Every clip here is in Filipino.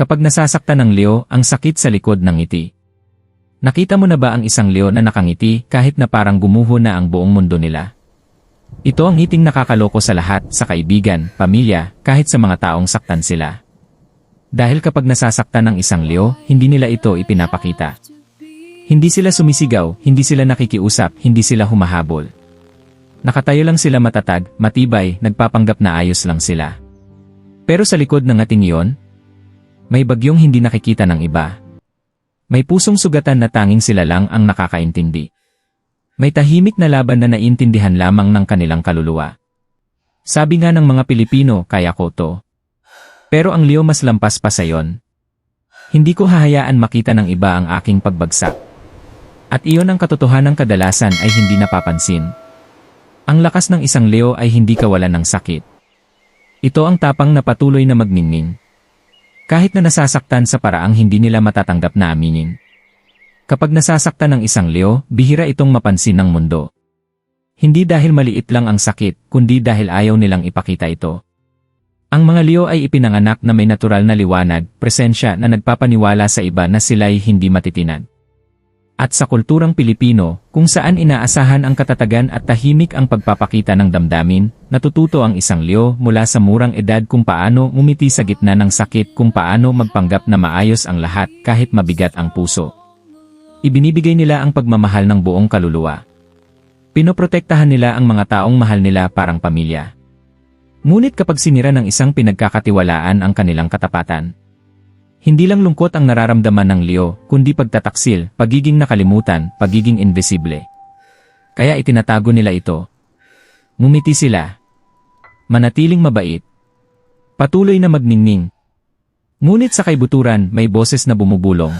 Kapag nasasaktan ng leo, ang sakit sa likod ng ngiti. Nakita mo na ba ang isang leo na nakangiti kahit na parang gumuho na ang buong mundo nila? Ito ang ngiting nakakaloko sa lahat, sa kaibigan, pamilya, kahit sa mga taong saktan sila. Dahil kapag nasasaktan ng isang leo, hindi nila ito ipinapakita. Hindi sila sumisigaw, hindi sila nakikiusap, hindi sila humahabol. Nakatayo lang sila matatag, matibay, nagpapanggap na ayos lang sila. Pero sa likod ng ating iyon, may bagyong hindi nakikita ng iba. May pusong sugatan na tanging sila lang ang nakakaintindi. May tahimik na laban na naintindihan lamang ng kanilang kaluluwa. Sabi nga ng mga Pilipino, kaya ko to. Pero ang Leo mas lampas pa sa yon. Hindi ko hahayaan makita ng iba ang aking pagbagsak. At iyon ang katotohanan kadalasan ay hindi napapansin. Ang lakas ng isang Leo ay hindi kawalan ng sakit. Ito ang tapang na patuloy na magningning. Kahit na nasasaktan sa paraang hindi nila matatanggap na aminin. Kapag nasasaktan ng isang Leo, bihira itong mapansin ng mundo. Hindi dahil maliit lang ang sakit, kundi dahil ayaw nilang ipakita ito. Ang mga Leo ay ipinanganak na may natural na liwanag, presensya na nagpapaniwala sa iba na sila'y hindi matitinag. At sa kulturang Pilipino, kung saan inaasahan ang katatagan at tahimik ang pagpapakita ng damdamin, natututo ang isang Leo mula sa murang edad kung paano umiti sa gitna ng sakit kung paano magpanggap na maayos ang lahat kahit mabigat ang puso. Ibinibigay nila ang pagmamahal ng buong kaluluwa. Pinoprotektahan nila ang mga taong mahal nila parang pamilya. Ngunit kapag sinira ng isang pinagkakatiwalaan ang kanilang katapatan, hindi lang lungkot ang nararamdaman ng Leo, kundi pagtataksil, pagiging nakalimutan, pagiging invisible. Kaya itinatago nila ito. Ngumiti sila. Manatiling mabait. Patuloy na magningning. Ngunit sa kaibuturan, may boses na bumubulong.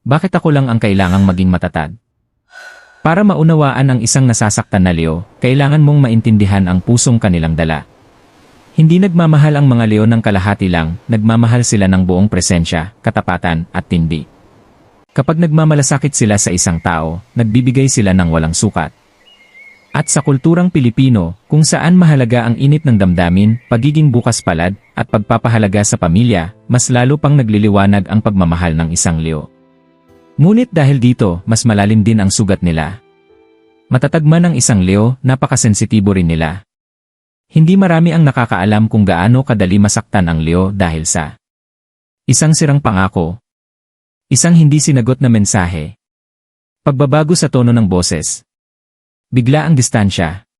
Bakit ako lang ang kailangang maging matatag? Para maunawaan ang isang nasasaktan na Leo, kailangan mong maintindihan ang pusong kanilang dala. Hindi nagmamahal ang mga leon ng kalahati lang, nagmamahal sila ng buong presensya, katapatan, at tindi. Kapag nagmamalasakit sila sa isang tao, nagbibigay sila ng walang sukat. At sa kulturang Pilipino, kung saan mahalaga ang init ng damdamin, pagiging bukas palad, at pagpapahalaga sa pamilya, mas lalo pang nagliliwanag ang pagmamahal ng isang leo. Ngunit dahil dito, mas malalim din ang sugat nila. Matatagman ng isang leo, napakasensitibo rin nila. Hindi marami ang nakakaalam kung gaano kadali masaktan ang Leo dahil sa isang sirang pangako, isang hindi sinagot na mensahe, pagbabago sa tono ng boses, bigla ang distansya,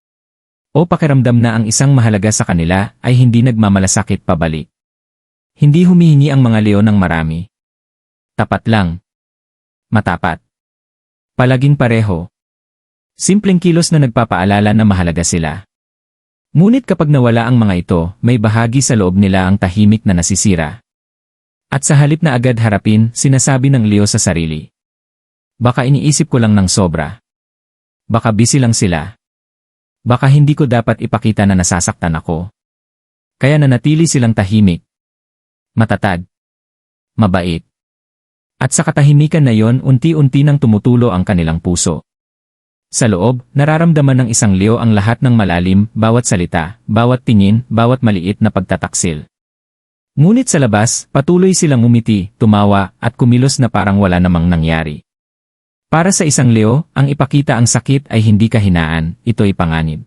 o pakiramdam na ang isang mahalaga sa kanila ay hindi nagmamalasakit pabalik. Hindi humihingi ang mga Leo ng marami. Tapat lang. Matapat. Palaging pareho. Simpleng kilos na nagpapaalala na mahalaga sila. Ngunit kapag nawala ang mga ito, may bahagi sa loob nila ang tahimik na nasisira. At sa halip na agad harapin, sinasabi ng Leo sa sarili. Baka iniisip ko lang ng sobra. Baka busy lang sila. Baka hindi ko dapat ipakita na nasasaktan ako. Kaya nanatili silang tahimik. Matatag. Mabait. At sa katahimikan na yon unti-unti nang tumutulo ang kanilang puso. Sa loob, nararamdaman ng isang Leo ang lahat ng malalim, bawat salita, bawat tingin, bawat maliit na pagtataksil. Ngunit sa labas, patuloy silang umiti, tumawa, at kumilos na parang wala namang nangyari. Para sa isang Leo, ang ipakita ang sakit ay hindi kahinaan, ito'y panganib.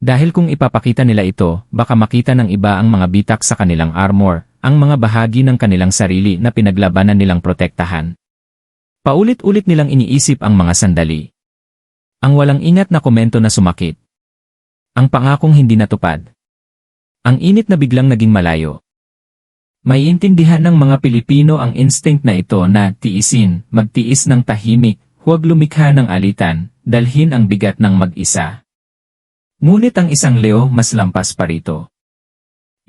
Dahil kung ipapakita nila ito, baka makita ng iba ang mga bitak sa kanilang armor, ang mga bahagi ng kanilang sarili na pinaglabanan nilang protektahan. Paulit-ulit nilang iniisip ang mga sandali, ang walang ingat na komento na sumakit. Ang pangakong hindi natupad. Ang init na biglang naging malayo. May intindihan ng mga Pilipino ang instinct na ito na tiisin, magtiis ng tahimik, huwag lumikha ng alitan, dalhin ang bigat ng mag-isa. Ngunit ang isang Leo mas lampas pa rito.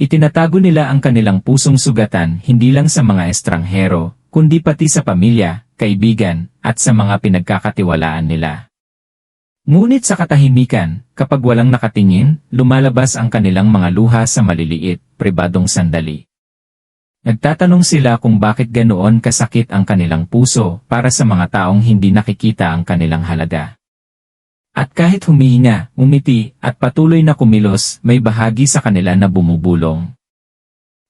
Itinatago nila ang kanilang pusong sugatan hindi lang sa mga estranghero, kundi pati sa pamilya, kaibigan, at sa mga pinagkakatiwalaan nila. Ngunit sa katahimikan, kapag walang nakatingin, lumalabas ang kanilang mga luha sa maliliit, pribadong sandali. Nagtatanong sila kung bakit ganoon kasakit ang kanilang puso para sa mga taong hindi nakikita ang kanilang halaga. At kahit humihinga, umiti, at patuloy na kumilos, may bahagi sa kanila na bumubulong.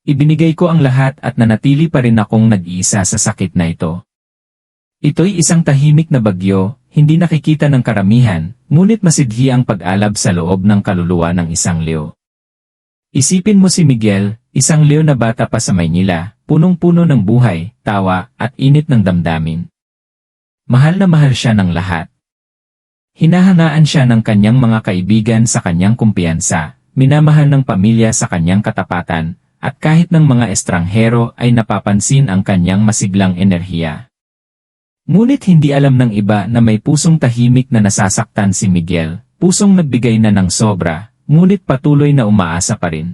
Ibinigay ko ang lahat at nanatili pa rin akong nag-iisa sa sakit na ito. Ito'y isang tahimik na bagyo, hindi nakikita ng karamihan, ngunit masidhi ang pag-alab sa loob ng kaluluwa ng isang leo. Isipin mo si Miguel, isang leo na bata pa sa Maynila, punong-puno ng buhay, tawa, at init ng damdamin. Mahal na mahal siya ng lahat. Hinahangaan siya ng kanyang mga kaibigan sa kanyang kumpiyansa, minamahal ng pamilya sa kanyang katapatan, at kahit ng mga estranghero ay napapansin ang kanyang masiglang enerhiya. Ngunit hindi alam ng iba na may pusong tahimik na nasasaktan si Miguel, pusong nagbigay na ng sobra, ngunit patuloy na umaasa pa rin.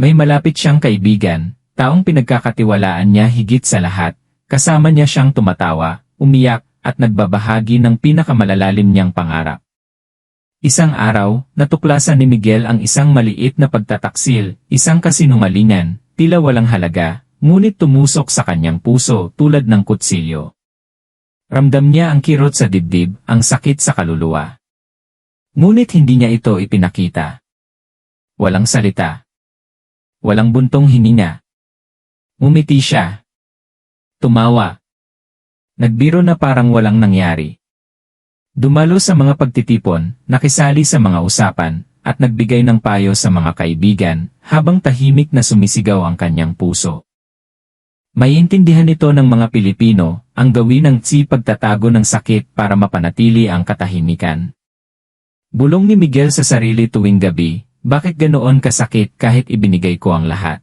May malapit siyang kaibigan, taong pinagkakatiwalaan niya higit sa lahat, kasama niya siyang tumatawa, umiyak, at nagbabahagi ng pinakamalalalim niyang pangarap. Isang araw, natuklasan ni Miguel ang isang maliit na pagtataksil, isang kasinungalingan, tila walang halaga, ngunit tumusok sa kanyang puso tulad ng kutsilyo. Ramdam niya ang kirot sa dibdib, ang sakit sa kaluluwa. Ngunit hindi niya ito ipinakita. Walang salita. Walang buntong hininga. Umiti siya. Tumawa. Nagbiro na parang walang nangyari. Dumalo sa mga pagtitipon, nakisali sa mga usapan, at nagbigay ng payo sa mga kaibigan, habang tahimik na sumisigaw ang kanyang puso. Maiintindihan nito ng mga Pilipino, ang gawin ng tsi pagtatago ng sakit para mapanatili ang katahimikan. Bulong ni Miguel sa sarili tuwing gabi, bakit ganoon kasakit kahit ibinigay ko ang lahat?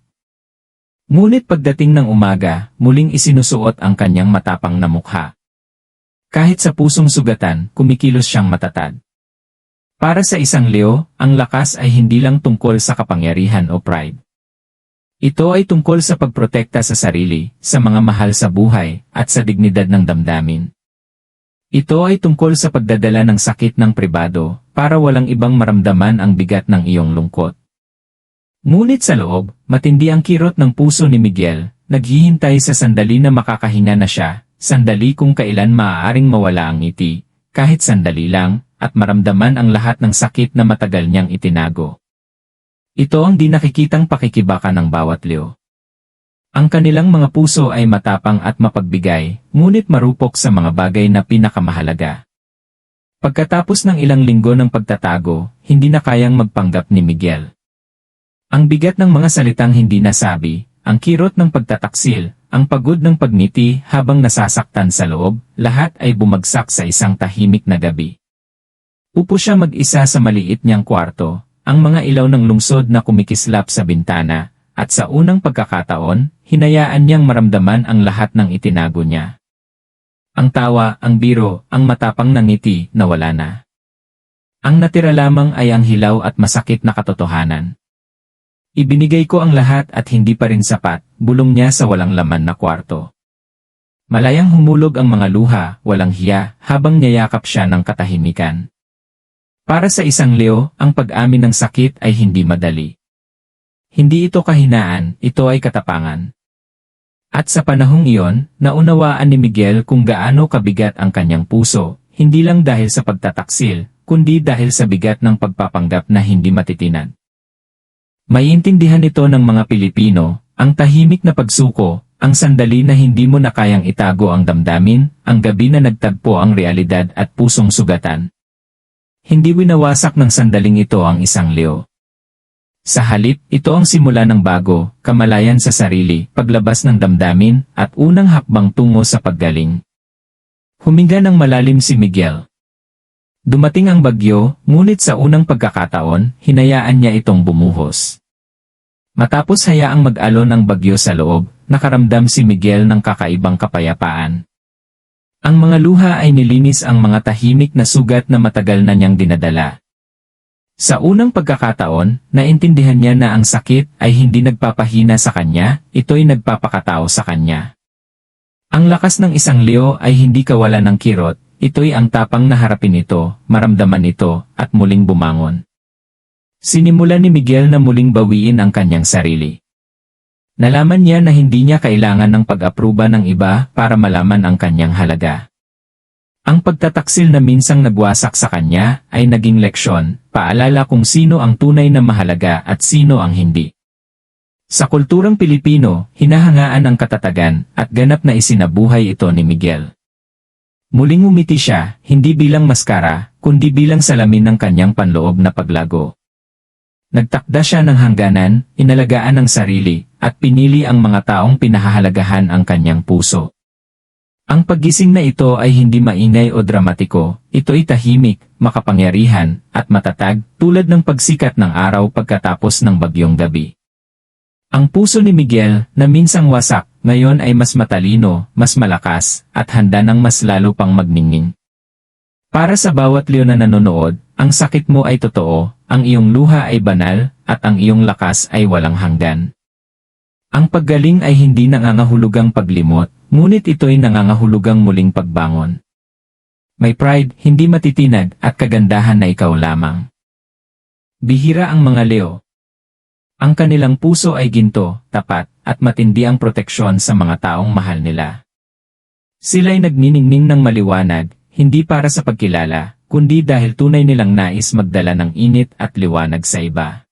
Ngunit pagdating ng umaga, muling isinusuot ang kanyang matapang na mukha. Kahit sa pusong sugatan, kumikilos siyang matatag. Para sa isang Leo, ang lakas ay hindi lang tungkol sa kapangyarihan o pride. Ito ay tungkol sa pagprotekta sa sarili, sa mga mahal sa buhay, at sa dignidad ng damdamin. Ito ay tungkol sa pagdadala ng sakit ng pribado, para walang ibang maramdaman ang bigat ng iyong lungkot. Ngunit sa loob, matindi ang kirot ng puso ni Miguel, naghihintay sa sandali na makakahinga na siya, Sandali kung kailan maaaring mawala ang ngiti, kahit sandali lang, at maramdaman ang lahat ng sakit na matagal niyang itinago. Ito ang di nakikitang pakikibaka ng bawat leo. Ang kanilang mga puso ay matapang at mapagbigay, ngunit marupok sa mga bagay na pinakamahalaga. Pagkatapos ng ilang linggo ng pagtatago, hindi na kayang magpanggap ni Miguel. Ang bigat ng mga salitang hindi nasabi, ang kirot ng pagtataksil, ang pagod ng pagngiti habang nasasaktan sa loob, lahat ay bumagsak sa isang tahimik na gabi. Upo siya mag-isa sa maliit niyang kwarto, ang mga ilaw ng lungsod na kumikislap sa bintana, at sa unang pagkakataon, hinayaan niyang maramdaman ang lahat ng itinago niya. Ang tawa, ang biro, ang matapang ng ngiti, nawala na. Ang natira lamang ay ang hilaw at masakit na katotohanan. Ibinigay ko ang lahat at hindi pa rin sapat, bulong niya sa walang laman na kwarto. Malayang humulog ang mga luha, walang hiya, habang niyayakap siya ng katahimikan. Para sa isang leo, ang pag-amin ng sakit ay hindi madali. Hindi ito kahinaan, ito ay katapangan. At sa panahong iyon, naunawaan ni Miguel kung gaano kabigat ang kanyang puso, hindi lang dahil sa pagtataksil, kundi dahil sa bigat ng pagpapanggap na hindi matitinan. Maiintindihan ito ng mga Pilipino, ang tahimik na pagsuko, ang sandali na hindi mo na kayang itago ang damdamin, ang gabi na nagtagpo ang realidad at pusong sugatan. Hindi winawasak ng sandaling ito ang isang leo. Sa halip, ito ang simula ng bago, kamalayan sa sarili, paglabas ng damdamin, at unang hakbang tungo sa paggaling. Huminga ng malalim si Miguel. Dumating ang bagyo, ngunit sa unang pagkakataon, hinayaan niya itong bumuhos. Matapos hayaang mag-alon ang bagyo sa loob, nakaramdam si Miguel ng kakaibang kapayapaan. Ang mga luha ay nilinis ang mga tahimik na sugat na matagal na niyang dinadala. Sa unang pagkakataon, naintindihan niya na ang sakit ay hindi nagpapahina sa kanya, ito'y nagpapakatao sa kanya. Ang lakas ng isang leo ay hindi kawalan ng kirot, Ito'y ang tapang na harapin ito, maramdaman ito, at muling bumangon. Sinimula ni Miguel na muling bawiin ang kanyang sarili. Nalaman niya na hindi niya kailangan ng pag-apruba ng iba para malaman ang kanyang halaga. Ang pagtataksil na minsang nagwasak sa kanya ay naging leksyon, paalala kung sino ang tunay na mahalaga at sino ang hindi. Sa kulturang Pilipino, hinahangaan ang katatagan at ganap na isinabuhay ito ni Miguel. Muling umiti siya, hindi bilang maskara, kundi bilang salamin ng kanyang panloob na paglago. Nagtakda siya ng hangganan, inalagaan ang sarili, at pinili ang mga taong pinahahalagahan ang kanyang puso. Ang paggising na ito ay hindi maingay o dramatiko, ito'y tahimik, makapangyarihan, at matatag, tulad ng pagsikat ng araw pagkatapos ng bagyong gabi. Ang puso ni Miguel, na minsang wasak, ngayon ay mas matalino, mas malakas, at handa ng mas lalo pang magningning. Para sa bawat leon na nanonood, ang sakit mo ay totoo, ang iyong luha ay banal, at ang iyong lakas ay walang hanggan. Ang paggaling ay hindi nangangahulugang paglimot, ngunit ito'y nangangahulugang muling pagbangon. May pride, hindi matitinag, at kagandahan na ikaw lamang. Bihira ang mga leo. Ang kanilang puso ay ginto, tapat, at matindi ang proteksyon sa mga taong mahal nila. Sila'y nagniningning ng maliwanag, hindi para sa pagkilala, kundi dahil tunay nilang nais magdala ng init at liwanag sa iba.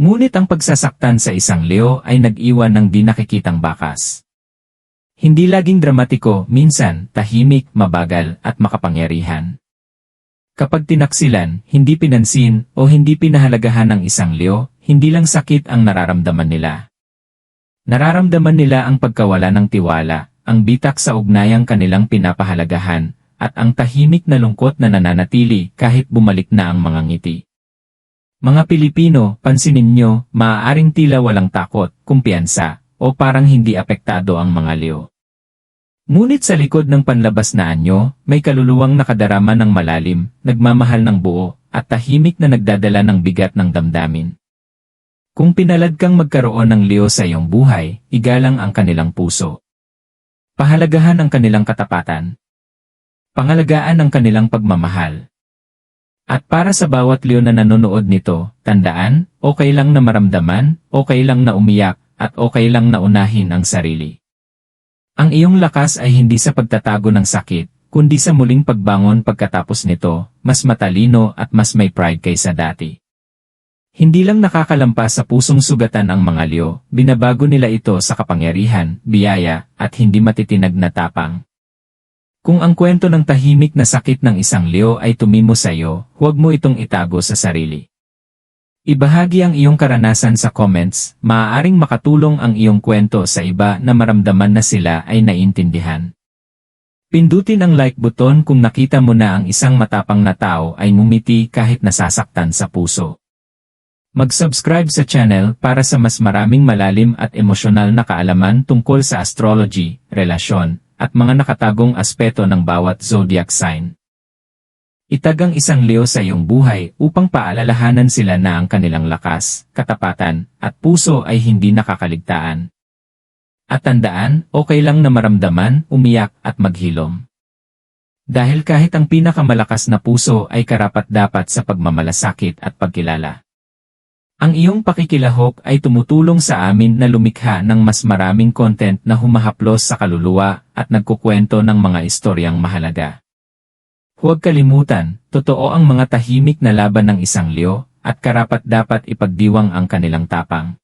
Ngunit ang pagsasaktan sa isang leo ay nag-iwan ng di nakikitang bakas. Hindi laging dramatiko, minsan, tahimik, mabagal, at makapangyarihan. Kapag tinaksilan, hindi pinansin, o hindi pinahalagahan ng isang leo, hindi lang sakit ang nararamdaman nila. Nararamdaman nila ang pagkawala ng tiwala, ang bitak sa ugnayang kanilang pinapahalagahan, at ang tahimik na lungkot na nananatili kahit bumalik na ang mga ngiti. Mga Pilipino, pansinin nyo, maaaring tila walang takot, kumpiyansa, o parang hindi apektado ang mga leo. Ngunit sa likod ng panlabas na anyo, may kaluluwang nakadarama ng malalim, nagmamahal ng buo, at tahimik na nagdadala ng bigat ng damdamin. Kung pinalad kang magkaroon ng leo sa iyong buhay, igalang ang kanilang puso. Pahalagahan ang kanilang katapatan. Pangalagaan ang kanilang pagmamahal. At para sa bawat leo na nanonood nito, tandaan, okay lang na maramdaman, okay lang na umiyak, at okay lang na unahin ang sarili. Ang iyong lakas ay hindi sa pagtatago ng sakit, kundi sa muling pagbangon pagkatapos nito, mas matalino at mas may pride kaysa dati. Hindi lang nakakalampas sa pusong sugatan ang mga leo, binabago nila ito sa kapangyarihan, biyaya, at hindi matitinag na tapang. Kung ang kwento ng tahimik na sakit ng isang leo ay tumimo sa iyo, huwag mo itong itago sa sarili. Ibahagi ang iyong karanasan sa comments, maaaring makatulong ang iyong kwento sa iba na maramdaman na sila ay naintindihan. Pindutin ang like button kung nakita mo na ang isang matapang na tao ay ngumiti kahit nasasaktan sa puso. Mag-subscribe sa channel para sa mas maraming malalim at emosyonal na kaalaman tungkol sa astrology, relasyon, at mga nakatagong aspeto ng bawat zodiac sign. Itag ang isang Leo sa iyong buhay upang paalalahanan sila na ang kanilang lakas, katapatan, at puso ay hindi nakakaligtaan. At tandaan, okay lang na maramdaman, umiyak, at maghilom. Dahil kahit ang pinakamalakas na puso ay karapat-dapat sa pagmamalasakit at pagkilala. Ang iyong pakikilahok ay tumutulong sa amin na lumikha ng mas maraming content na humahaplos sa kaluluwa at nagkukwento ng mga istoryang mahalaga. Huwag kalimutan, totoo ang mga tahimik na laban ng isang leo, at karapat dapat ipagdiwang ang kanilang tapang.